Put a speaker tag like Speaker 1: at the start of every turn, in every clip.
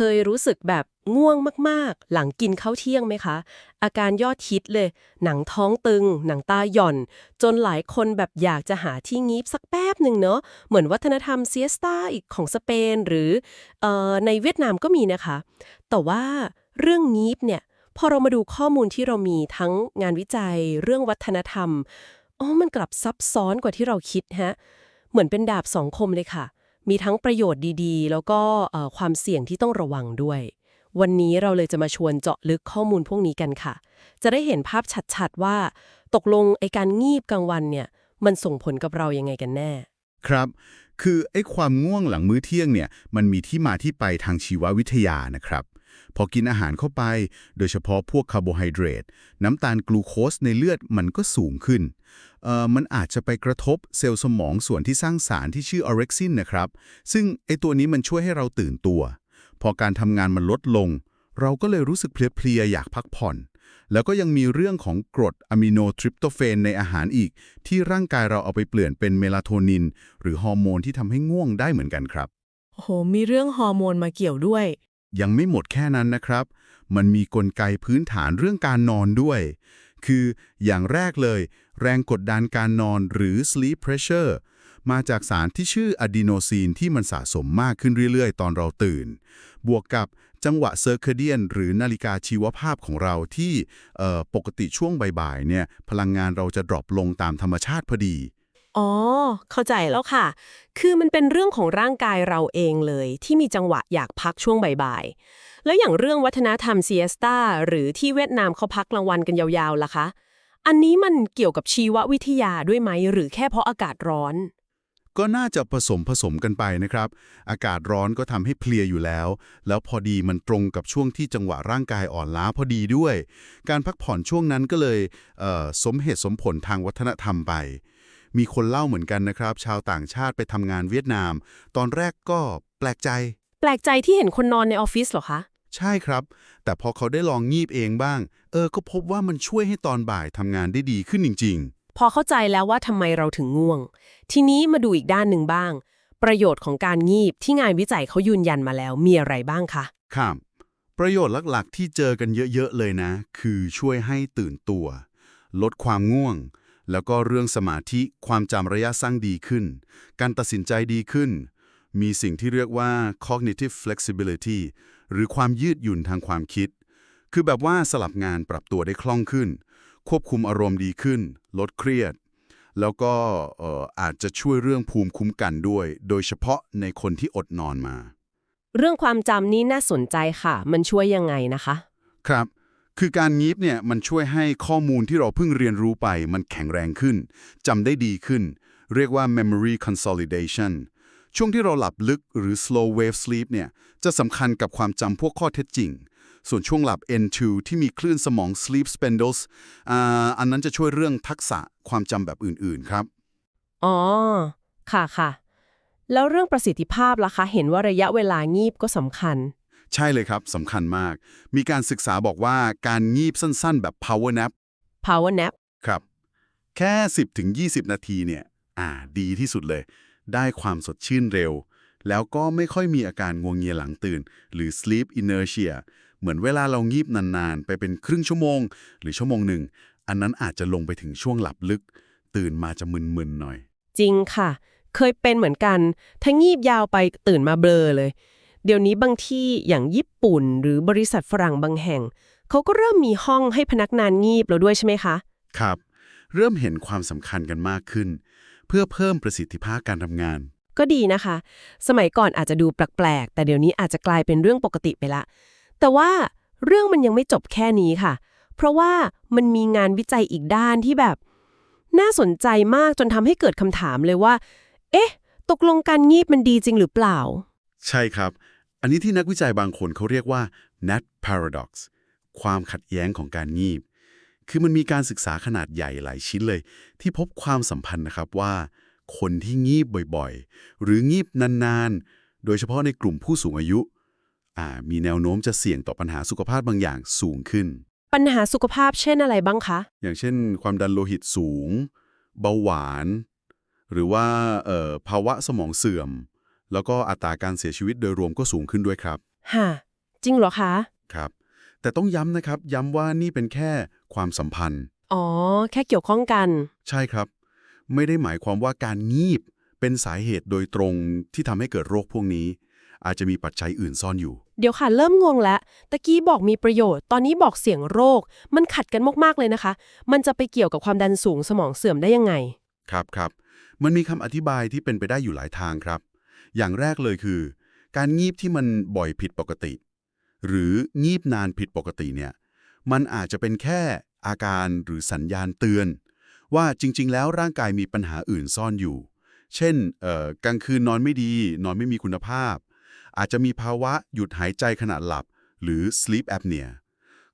Speaker 1: คยรู้สึกแบบง่วงมากๆ หลังกินข้าวเที่ยงไหมคะ อาการยอดฮิตเลย หนังท้องตึง หนังตาหย่อน จนหลายคนแบบอยากจะหาที่งีบสักแป๊บหนึ่งเนาะเหมือนวัฒนธรรมเซียสตาอีกของสเปนหรือเอ่อในเวียดนามก็มีนะคะ แต่ว่าเรื่องงีบเนี่ยพอเรามาดูข้อมูลที่เรามีทั้งงานวิจัย เรื่องวัฒนธรรมอ๋อมันกลับซับซ้อนกว่าที่เราคิดฮะเหมือนเป็นดาบสองคมเลยค่ะ มีทั้งประโยชน์ดีๆ แล้วก็ความเสี่ยงที่ต้องระวังด้วย วันนี้เราเลยจะมาชวนเจาะลึกข้อมูลพวกนี้กันค่ะ จะได้เห็นภาพชัดๆว่า ตกลงไอการงีบกลางวันเนี่ยมันส่งผลกับเรายังไงกันแน่
Speaker 2: ครับ คือไอ้ความง่วงหลังมื้อเที่ยงเนี่ยมันมีที่มาที่ไปทางชีววิทยานะครับ พอกินอาหารเข้าไป โดยเฉพาะพวกคาร์โบไฮเดรตน้ำตาลกลูโคสในเลือดมันก็สูงขึ้นเอ่อมันอาจจะไปกระทบเซลล์สมองส่วนที่สร้างสารที่ชื่ออเร็กซินนะครับ ซึ่งไอตัวนี้มันช่วยให้เราตื่นตัว พอการทำงานมันลดลง เราก็เลยรู้สึกเพลียๆอยากพักผ่อน แล้วก็ยังมีเรื่องของกรดอะมิโนทริปโตเฟนในอาหารอีก ที่ร่างกายเราเอาไปเปลี่ยนเป็นเมลาโทนิน หรือฮอร์โมนที่ทำให้ง่วงได้เหมือนกันครับ
Speaker 3: โอ้โหมีเรื่องฮอร์โมนมาเกี่ยวด้วย
Speaker 2: ยังไม่หมดแค่นั้นนะครับ มันมีกลไกพื้นฐานเรื่องการนอนด้วย คืออย่างแรกเลย แรงกดดันการนอนหรือ sleep pressure มาจากสารที่ชื่ออะดีโนซีนที่มันสะสมมากขึ้นเรื่อยๆ ตอนเราตื่น บวกกับจังหวะเซอร์เคเดียนหรือนาฬิกาชีวภาพของเราที่ปกติช่วงบ่ายๆเนี่ยพลังงานเราจะดรอปลงตามธรรมชาติพอดี
Speaker 1: อ๋อ เข้าใจแล้วค่ะ คือมันเป็นเรื่องของร่างกายเราเองเลย ที่มีจังหวะอยากพักช่วงบ่ายๆ แล้วอย่างเรื่องวัฒนธรรมเซียสตาหรือที่เวียดนามเขาพักกลางวันกันยาวๆล่ะคะ อันนี้มันเกี่ยวกับชีววิทยาด้วยไหม หรือแค่เพราะอากาศร้อน
Speaker 2: ก็น่าจะผสมผสมกันไปนะครับ อากาศร้อนก็ทำให้เพลียอยู่แล้ว แล้วพอดีมันตรงกับช่วงที่จังหวะร่างกายอ่อนล้าพอดีด้วย การพักผ่อนช่วงนั้นก็เลยเอ่อสมเหตุสมผลทางวัฒนธรรมไป มีคนเล่าเหมือนกันนะครับ ชาวต่างชาติไปทำงานเวียดนาม ตอนแรกก็แปลกใจ
Speaker 1: แปลกใจที่เห็นคนนอนในออฟฟิศเหรอคะ
Speaker 2: ใช่ครับ แต่พอเขาได้ลองงีบเองบ้าง เออ ก็พบว่ามันช่วยให้ตอนบ่ายทำงานได้ดีขึ้นจริงๆ
Speaker 1: พอเข้าใจแล้วว่าทำไมเราถึงง่วง ทีนี้มาดูอีกด้านหนึ่งบ้าง ประโยชน์ของการงีบที่งานวิจัยเขายืนยันมาแล้วมีอะไรบ้างคะ
Speaker 2: ครับประโยชน์หลัก ๆ ที่เจอกันเยอะ ๆ เลยนะ คือช่วยให้ตื่นตัว ลดความง่วง แล้วก็เรื่องสมาธิความจำระยะสั้นดีขึ้น การตัดสินใจดีขึ้น มีสิ่งที่เรียกว่า cognitive flexibility หรือความยืดหยุ่นทางความคิด คือแบบว่าสลับงานปรับตัวได้คล่องขึ้น ควบคุมอารมณ์ดีขึ้น ลดเครียด แล้วก็เอ่ออาจจะช่วยเรื่องภูมิคุ้มกันด้วย โดยเฉพาะในคนที่อดนอนมา
Speaker 1: เรื่องความจำนี้น่าสนใจค่ะ มันช่วยยังไงนะคะ
Speaker 2: ครับ คือการงีบเนี่ยมันช่วยให้ข้อมูลที่เราเพิ่งเรียนรู้ไปมันแข็งแรงขึ้นจำได้ดีขึ้น เรียกว่า memory consolidation ช่วงที่เราหลับลึกหรือ slow wave sleep เนี่ยจะสำคัญกับความจำพวกข้อเท็จจริง ส่วนช่วงหลับ N2 ที่มีคลื่นสมอง sleep spindles อ่าอันนั้นจะช่วยเรื่องทักษะความจำแบบอื่นๆครับ
Speaker 1: อ๋อ ค่ะค่ะ แล้วเรื่องประสิทธิภาพล่ะคะ เห็นว่าระยะเวลางีบก็สำคัญ
Speaker 2: ใช่เลยครับสำคัญมาก มีการศึกษาบอกว่าการงีบสั้นๆ แบบ power nap
Speaker 1: power nap
Speaker 2: ครับ แค่ 10-20 นาทีเนี่ยอ่าดีที่สุดเลย ได้ความสดชื่นเร็ว แล้วก็ไม่ค่อยมีอาการงวงเงียหลังตื่น หรือ sleep inertia เหมือนเวลาเรางีบนานๆ ไปเป็นครึ่งชั่วโมง หรือชั่วโมงหนึ่ง อันนั้นอาจจะลงไปถึงช่วงหลับลึก ตื่นมาจะมึนๆหน่อย
Speaker 1: จริงค่ะ เคยเป็นเหมือนกัน ถ้างีบยาวไปตื่นมาเบลอเลย เดี๋ยวนี้บางที่อย่างญี่ปุ่น หรือบริษัทฝรั่งบางแห่ง เขาก็เริ่มมีห้องให้พนักงานงีบแล้วด้วยใช่ไหมคะ
Speaker 2: ครับ เริ่มเห็นความสำคัญกันมากขึ้น เพื่อเพิ่มประสิทธิภาพการทำงาน
Speaker 1: ก็ดีนะคะ สมัยก่อนอาจจะดูแปลกๆ แต่เดี๋ยวนี้อาจจะกลายเป็นเรื่องปกติไปละ แต่ว่าเรื่องมันยังไม่จบแค่นี้ค่ะ เพราะว่ามันมีงานวิจัยอีกด้านที่แบบ น่าสนใจมากจนทำให้เกิดคำถามเลยว่า เอ๊ะ ตกลงการงีบมันดีจริงหรือเปล่า
Speaker 2: ใช่ครับ อันนี้ที่นักวิจัยบางคนเขาเรียกว่า net paradox ความขัดแย้งของการงีบ คือมันมีการศึกษาขนาดใหญ่หลายชิ้นเลย ที่พบความสัมพันธ์นะครับว่า คนที่งีบบ่อยๆ หรืองีบนานๆ โดยเฉพาะในกลุ่มผู้สูงอายุอ่ามีแนวโน้มจะเสี่ยงต่อปัญหาสุขภาพบางอย่างสูงขึ้น
Speaker 1: ปัญหาสุขภาพเช่นอะไรบ้างคะ
Speaker 2: อย่างเช่น ความดันโลหิตสูง เบาหวาน หรือว่าเอ่อภาวะสมองเสื่อม แล้วก็อัตราการเสียชีวิตโดยรวมก็สูงขึ้นด้วยครับ
Speaker 1: ฮะจริงเหรอคะ
Speaker 2: ครับ แต่ต้องย้ำนะครับ ย้ำว่านี่เป็นแค่ความสัมพันธ์
Speaker 1: อ๋อ แค่เกี่ยวข้องกัน
Speaker 2: ใช่ครับ ไม่ได้หมายความว่าการงีบเป็นสาเหตุโดยตรงที่ทำให้เกิดโรคพวกนี้ อาจจะมีปัจจัยอื่นซ่อนอยู่
Speaker 1: เดี๋ยวค่ะ เริ่มงงแล้ว ตะกี้บอกมีประโยชน์ ตอนนี้บอกเสี่ยงโรค มันขัดกันมากๆเลยนะคะ มันจะไปเกี่ยวกับความดันสูงสมองเสื่อมได้ยังไง
Speaker 2: ครับครับ มันมีคำอธิบายที่เป็นไปได้อยู่หลายทางครับ อย่างแรกเลยคือ การงีบที่มันบ่อยผิดปกติ หรืองีบนานผิดปกติเนี่ยมันอาจจะเป็นแค่อาการหรือสัญญาณเตือน ว่าจริง ๆ แล้วร่างกายมีปัญหาอื่นซ่อนอยู่ เช่นกลางคืนนอนไม่ดี นอนไม่มีคุณภาพ อาจจะมีภาวะหยุดหายใจขณะหลับ หรือ sleep apnea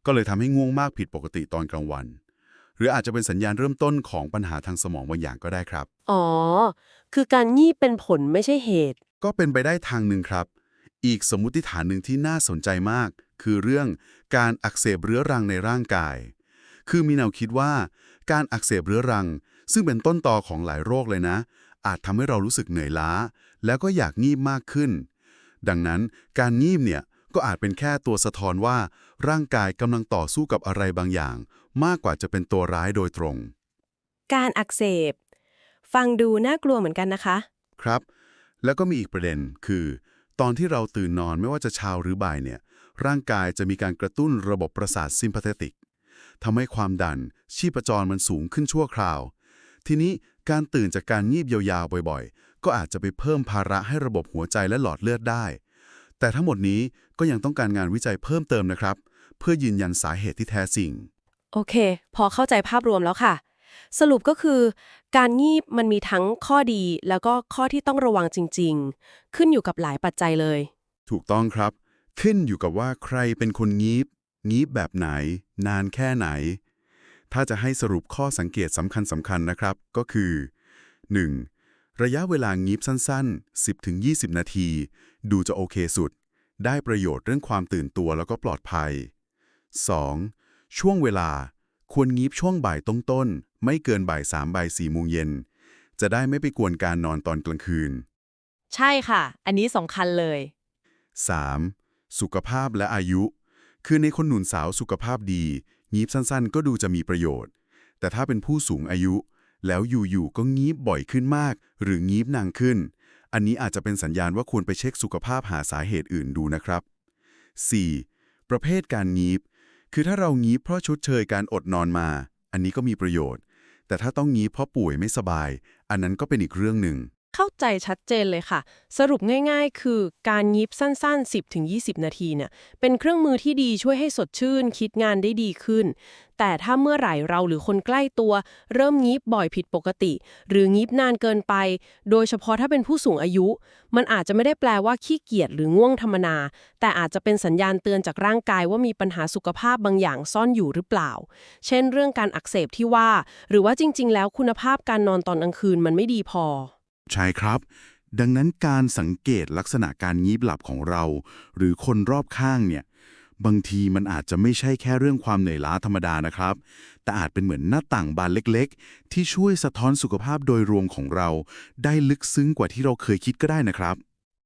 Speaker 2: ก็เลยทำให้ง่วงมากผิดปกติตอนกลางวัน หรืออาจจะเป็นสัญญาณเริ่มต้นของปัญหาทางสมองบางอย่างก็ได้ครับ
Speaker 1: อ๋อ คือการงีบเป็นผลไม่ใช่เหตุ
Speaker 2: ก็เป็นไปได้ทางหนึ่งครับ อีกสมมุติฐานหนึ่งที่น่าสนใจมาก คือเรื่องการอักเสบเรื้อรังในร่างกาย คือมีแนวคิดว่า การอักเสบเรื้อรัง ซึ่งเป็นต้นตอของหลายโรคเลยนะ อาจทำให้เรารู้สึกเหนื่อยล้า แล้วก็อยากงีบมากขึ้น ดังนั้นการงีบเนี่ยก็อาจเป็นแค่ตัวสะท้อนว่า ร่างกายกำลังต่อสู้กับอะไรบางอย่าง มากกว่าจะเป็นตัวร้ายโดยตรง
Speaker 1: การอักเสบ ฟังดูน่ากลัวเหมือนกันนะคะ
Speaker 2: ครับ แล้วก็มีอีกประเด็นคือ ตอนที่เราตื่นนอนไม่ว่าจะเช้าหรือบ่ายเนี่ย ร่างกายจะมีการกระตุ้นระบบประสาทซิมพาเทติกทำให้ความดัน ชีพจรมันสูงขึ้นชั่วคราว ทีนี้การตื่นจากการงีบยาวๆบ่อยๆ ก็อาจจะไปเพิ่มภาระให้ระบบหัวใจและหลอดเลือดได้ แต่ทั้งหมดนี้ก็ยังต้องการงานวิจัยเพิ่มเติมนะครับ เพื่อยืนยันสาเหตุที่แท้จริง
Speaker 1: โอเค พอเข้าใจภาพรวมแล้วค่ะ สรุปก็คือ การงีบมันมีทั้งข้อดีแล้วก็ข้อที่ต้องระวังจริง ๆ ขึ้นอยู่กับหลายปัจจัยเลย
Speaker 2: ถูกต้องครับ ขึ้นอยู่กับว่าใครเป็นคนงีบ งีบแบบไหน นานแค่ไหน ถ้าจะให้สรุปข้อสังเกตสำคัญสำคัญๆนะครับ ก็คือ 1. ระยะเวลางีบสั้น ๆ 10-20 นาที ดูจะโอเคสุด ได้ประโยชน์เรื่องความตื่นตัวแล้วก็ปลอดภัย 2. ช่วงเวลาควรงีบช่วงบ่ายต้น ไม่เกินบ่าย3บ่าย4โมงเย็น จะได้ไม่ไปกวนการนอนตอนกลางคืน
Speaker 1: ใช่ค่ะ อันนี้สำคัญเลย
Speaker 2: 3. สุขภาพและอายุ คือในคนหนุ่มสาวสุขภาพดี งีบสั้นๆ ก็ดูจะมีประโยชน์ แต่ถ้าเป็นผู้สูงอายุ แล้วอยู่ๆก็งีบบ่อยขึ้นมาก หรืองีบนานขึ้น อันนี้อาจจะเป็นสัญญาณว่าควรไปเช็คสุขภาพหาสาเหตุอื่นดูนะครับ 4. ประเภทการงีบ คือถ้าเรางีบเพราะชดเชยการอดนอนมา อันนี้ก็มีประโยชน์ แต่ถ้าต้องงี้เพราะป่วยไม่สบาย อันนั้นก็เป็นอีกเรื่องหนึ่ง
Speaker 1: เข้าใจชัดเจนเลยค่ะ สรุปง่ายๆ คือการยิบสั้นๆ 10-20 นาทีเนี่ยเป็นเครื่องมือที่ดีช่วยให้สดชื่น คิดงานได้ดีขึ้น แต่ถ้าเมื่อไหร่เราหรือคนใกล้ตัว เริ่มงีบบ่อยผิดปกติ หรืองีบนานเกินไป โดยเฉพาะถ้าเป็นผู้สูงอายุ มันอาจจะไม่ได้แปลว่าขี้เกียจหรือง่วงธรรมนา แต่อาจจะเป็นสัญญาณเตือนจากร่างกายว่ามีปัญหาสุขภาพบางอย่างซ่อนอยู่หรือเปล่า เช่น เรื่องการอักเสบที่ว่า หรือว่าจริง ๆ แล้วคุณภาพการนอนตอนกลางคืนมันไม่ดีพอ
Speaker 2: ใช่ครับ ดังนั้นการสังเกตลักษณะการงีบหลับของเรา หรือคนรอบข้างเนี่ย บางทีมันอาจจะไม่ใช่แค่เรื่องความเหนื่อยล้าธรรมดานะครับ แต่อาจเป็นเหมือนหน้าต่างบานเล็กๆ ที่ช่วยสะท้อนสุขภาพโดยรวมของเรา ได้ลึกซึ้งกว่าที่เราเคยคิดก็ได้นะครับ